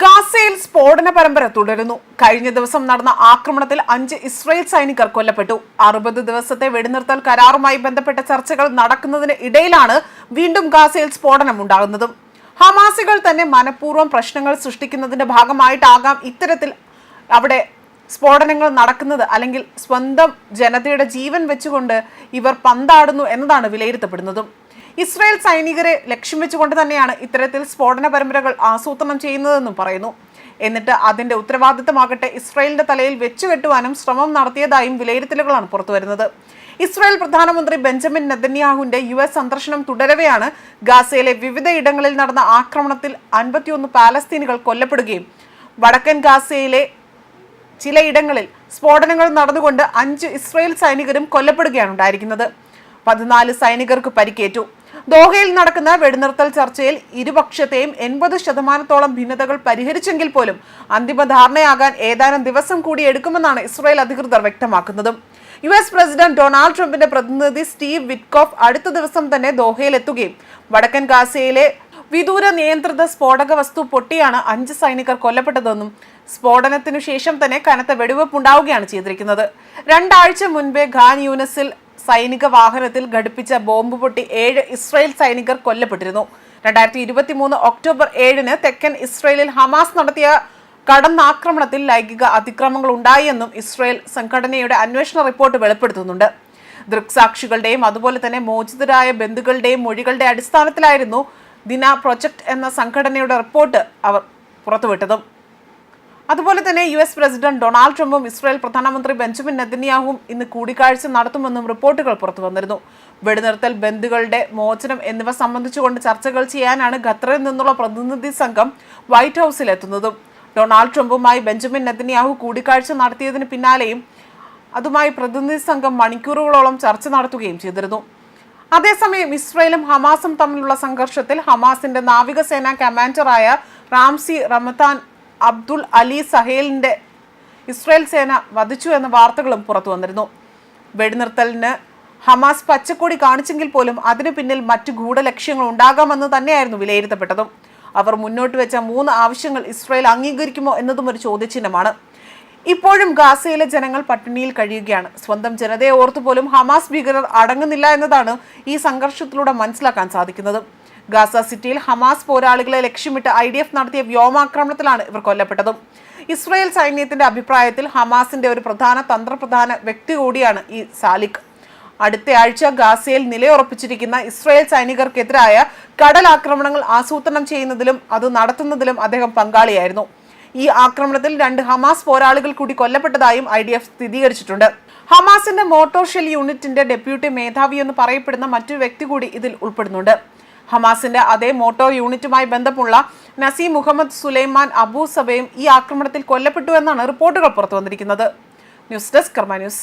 ഗാസയിൽ സ്ഫോടന പരമ്പര തുടരുന്നു. കഴിഞ്ഞ ദിവസം നടന്ന ആക്രമണത്തിൽ അഞ്ച് ഇസ്രായേൽ സൈനികർ കൊല്ലപ്പെട്ടു. അറുപത് ദിവസത്തെ വെടിനിർത്തൽ കരാറുമായി ബന്ധപ്പെട്ട ചർച്ചകൾ നടക്കുന്നതിന് ഇടയിലാണ് വീണ്ടും ഗാസയിൽ സ്ഫോടനം ഉണ്ടാകുന്നത്. ഹമാസികൾ തന്നെ മനഃപൂർവം പ്രശ്നങ്ങൾ സൃഷ്ടിക്കുന്നതിന്റെ ഭാഗമായിട്ടാകാം ഇത്തരത്തിൽ അവിടെ സ്ഫോടനങ്ങൾ നടക്കുന്നത്. അല്ലെങ്കിൽ സ്വന്തം ജനതയുടെ ജീവൻ വെച്ചുകൊണ്ട് ഇവർ പന്താടുന്നു എന്നതാണ് വിലയിരുത്തപ്പെടുന്നതും. ഇസ്രായേൽ സൈനികരെ ലക്ഷ്യം വെച്ചുകൊണ്ട് തന്നെയാണ് ഇത്തരത്തിൽ സ്ഫോടന പരമ്പരകൾ ആസൂത്രണം ചെയ്യുന്നതെന്നും പറയുന്നു. എന്നിട്ട് അതിന്റെ ഉത്തരവാദിത്തമാകട്ടെ ഇസ്രായേലിന്റെ തലയിൽ വെച്ചുകെട്ടുവാനും ശ്രമം നടത്തിയതായും വിലയിരുത്തലുകളാണ് പുറത്തുവരുന്നത്. ഇസ്രായേൽ പ്രധാനമന്ത്രി ബെഞ്ചമിൻ നെതന്യാഹുവിന്റെ യു എസ് സന്ദർശനം തുടരവെയാണ് ഗാസയിലെ വിവിധ ഇടങ്ങളിൽ നടന്ന ആക്രമണത്തിൽ അൻപത്തിയൊന്ന് പാലസ്തീനുകൾ കൊല്ലപ്പെടുകയും വടക്കൻ ഗാസയിലെ ചിലയിടങ്ങളിൽ സ്ഫോടനങ്ങൾ നടന്നുകൊണ്ട് അഞ്ച് ഇസ്രായേൽ സൈനികരും കൊല്ലപ്പെടുകയാണ് ഉണ്ടായിരിക്കുന്നത്. പതിനാല് സൈനികർക്ക് പരിക്കേറ്റു. ദോഹയിൽ നടക്കുന്ന വെടിനിർത്തൽ ചർച്ചയിൽ ഇരുപക്ഷത്തെയും എൺപത് ശതമാനത്തോളം ഭിന്നതകൾ പരിഹരിച്ചെങ്കിൽ പോലും അന്തിമ ധാരണയാകാൻ ഏതാനും ദിവസം കൂടി എടുക്കുമെന്നാണ് ഇസ്രായേൽ അധികൃതർ വ്യക്തമാക്കുന്നത്. യു എസ് പ്രസിഡന്റ് ഡൊണാൾഡ് ട്രംപിന്റെ പ്രതിനിധി സ്റ്റീവ് വിറ്റ്കോഫ് അടുത്ത ദിവസം തന്നെ ദോഹയിൽ എത്തുകയും വടക്കൻ ഗാസയിലെ വിദൂര നിയന്ത്രിത സ്ഫോടക വസ്തു പൊട്ടിയാണ് അഞ്ച് സൈനികർ കൊല്ലപ്പെട്ടതെന്നും സ്ഫോടനത്തിനു ശേഷം തന്നെ കനത്ത വെടിവെപ്പ് ഉണ്ടാവുകയാണ് ചെയ്തിരിക്കുന്നത്. രണ്ടാഴ്ച മുൻപേ ഖാൻ യൂനസിൽ സൈനിക വാഹനത്തിൽ ഘടിപ്പിച്ച ബോംബ് പൊട്ടി ഏഴ് ഇസ്രായേൽ സൈനികർ കൊല്ലപ്പെട്ടിരുന്നു. രണ്ടായിരത്തി ഇരുപത്തി മൂന്ന് ഒക്ടോബർ ഏഴിന് തെക്കൻ ഇസ്രയേലിൽ ഹമാസ് നടത്തിയ കടന്നാക്രമണത്തിൽ ലൈംഗിക അതിക്രമങ്ങൾ ഉണ്ടായെന്നും ഇസ്രയേൽ സംഘടനയുടെ അന്വേഷണ റിപ്പോർട്ട് വെളിപ്പെടുത്തുന്നുണ്ട്. ദൃക്സാക്ഷികളുടെയും അതുപോലെ തന്നെ മോചിതരായ ബന്ധുക്കളുടെയും മൊഴികളുടെ അടിസ്ഥാനത്തിലായിരുന്നു ദിന പ്രൊജക്ട് എന്ന സംഘടനയുടെ റിപ്പോർട്ട് അവർ പുറത്തുവിട്ടതും. അതുപോലെ തന്നെ യു എസ് പ്രസിഡന്റ് ഡൊണാൾഡ് ട്രംപും ഇസ്രായേൽ പ്രധാനമന്ത്രി ബെഞ്ചമിൻ നെതന്യാഹുവും ഇന്ന് കൂടിക്കാഴ്ച നടത്തുമെന്നും റിപ്പോർട്ടുകൾ പുറത്തു വന്നിരുന്നു. വെടിനിർത്തൽ ബന്ധുക്കളുടെ മോചനം എന്നിവ സംബന്ധിച്ചുകൊണ്ട് ചർച്ചകൾ ചെയ്യാനാണ് ഖത്തറിൽ നിന്നുള്ള പ്രതിനിധി സംഘം വൈറ്റ് ഹൗസിൽ എത്തുന്നതും. ഡൊണാൾഡ് ട്രംപുമായി ബെഞ്ചമിൻ നെതന്യാഹു കൂടിക്കാഴ്ച നടത്തിയതിന് പിന്നാലെയും അതുമായി പ്രതിനിധി സംഘം മണിക്കൂറുകളോളം ചർച്ച നടത്തുകയും ചെയ്തിരുന്നു. അതേസമയം ഇസ്രയേലും ഹമാസും തമ്മിലുള്ള സംഘർഷത്തിൽ ഹമാസിന്റെ നാവികസേന കമാൻഡറായ റാംസി റമത്താൻ അബ്ദുൾ അലി സഹേലിന്റെ ഇസ്രായേൽ സേന വധിച്ചു എന്ന വാർത്തകളും പുറത്തു വന്നിരുന്നു. വെടിനിർത്തലിന് ഹമാസ് പച്ചക്കൊടി കാണിച്ചെങ്കിൽ പോലും അതിനു പിന്നിൽ മറ്റു ഗൂഢലക്ഷ്യങ്ങൾ ഉണ്ടാകാമെന്ന് തന്നെയായിരുന്നു വിലയിരുത്തപ്പെട്ടതും. അവർ മുന്നോട്ട് വെച്ച മൂന്ന് ആവശ്യങ്ങൾ ഇസ്രായേൽ അംഗീകരിക്കുമോ എന്നതും ഒരു ചോദ്യചിഹ്നമാണ്. ഇപ്പോഴും ഗാസയിലെ ജനങ്ങൾ പട്ടിണിയിൽ കഴിയുകയാണ്. സ്വന്തം ജനതയെ ഓർത്തുപോലും ഹമാസ് ഭീകരർ അടങ്ങുന്നില്ല എന്നതാണ് ഈ സംഘർഷത്തിലൂടെ മനസ്സിലാക്കാൻ സാധിക്കുന്നത്. ഗാസ സിറ്റിയിൽ ഹമാസ് പോരാളികളെ ലക്ഷ്യമിട്ട് ഐ ഡി എഫ് നടത്തിയ വ്യോമാക്രമണത്തിലാണ് ഇവർ കൊല്ലപ്പെട്ടതും. ഇസ്രായേൽ സൈന്യത്തിന്റെ അഭിപ്രായത്തിൽ ഹമാസിന്റെ ഒരു പ്രധാന തന്ത്രപ്രധാന വ്യക്തി കൂടിയാണ് ഈ സാലിഖ്. അടുത്ത ആഴ്ച ഗാസയിൽ നിലയുറപ്പിച്ചിരിക്കുന്ന ഇസ്രായേൽ സൈനികർക്കെതിരായ കടൽ ആക്രമണങ്ങൾ ആസൂത്രണം ചെയ്യുന്നതിലും അത് നടത്തുന്നതിലും അദ്ദേഹം പങ്കാളിയായിരുന്നു. ഈ ആക്രമണത്തിൽ രണ്ട് ഹമാസ് പോരാളികൾ കൂടി കൊല്ലപ്പെട്ടതായും ഐ ഡി എഫ് സ്ഥിരീകരിച്ചിട്ടുണ്ട്. ഹമാസിന്റെ മോട്ടോർ ഷെൽ യൂണിറ്റിന്റെ ഡെപ്യൂട്ടി മേധാവി എന്ന് പറയപ്പെടുന്ന മറ്റൊരു വ്യക്തി കൂടി ഇതിൽ ഉൾപ്പെടുന്നുണ്ട്. ഹമാസിന്റെ അതേ മോട്ടോർ യൂണിറ്റുമായി ബന്ധമുള്ള നസീം മുഹമ്മദ് സുലൈമാൻ അബൂ സബയും ഈ ആക്രമണത്തിൽ കൊല്ലപ്പെട്ടു എന്നാണ് റിപ്പോർട്ടുകൾ പുറത്തു വന്നിരിക്കുന്നത് ന്യൂസ് ഡെസ്ക് കർമ്മ ന്യൂസ്.